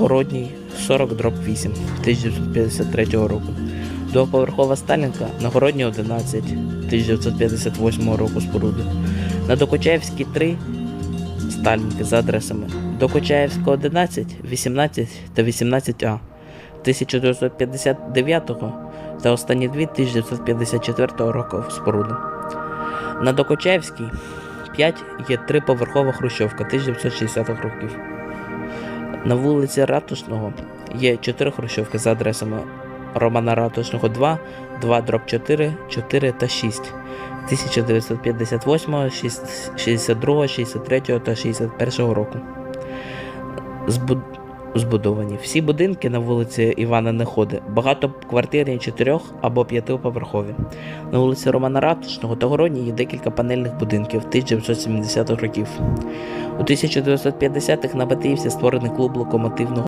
Городній 40 дроб 8 1953 року. Двоповерхова Сталінка на Городній 11 1958 року споруди. На Докучаєвській 3 Сталінки за адресами Докучаєвська 11, 18 та 18А 1959 та останні дві 1954 року споруди. На Докучаєвській 5 є триповерхова хрущовка 1960-х років. На вулиці Ратушного є 4 хрущовки за адресами Романа Ратушного 2, 2 дроб 4, 4 та 6 1958, 62, 63 та 61 року. Збуд... Збудовані. Всі будинки на вулиці Івана Неходи багатоквартирні чотирьох або п'ятиповерхові. На вулиці Романа Ратушного та Городній є декілька панельних будинків 1970-х років. У 1950-х на Батиївці створений клуб локомотивного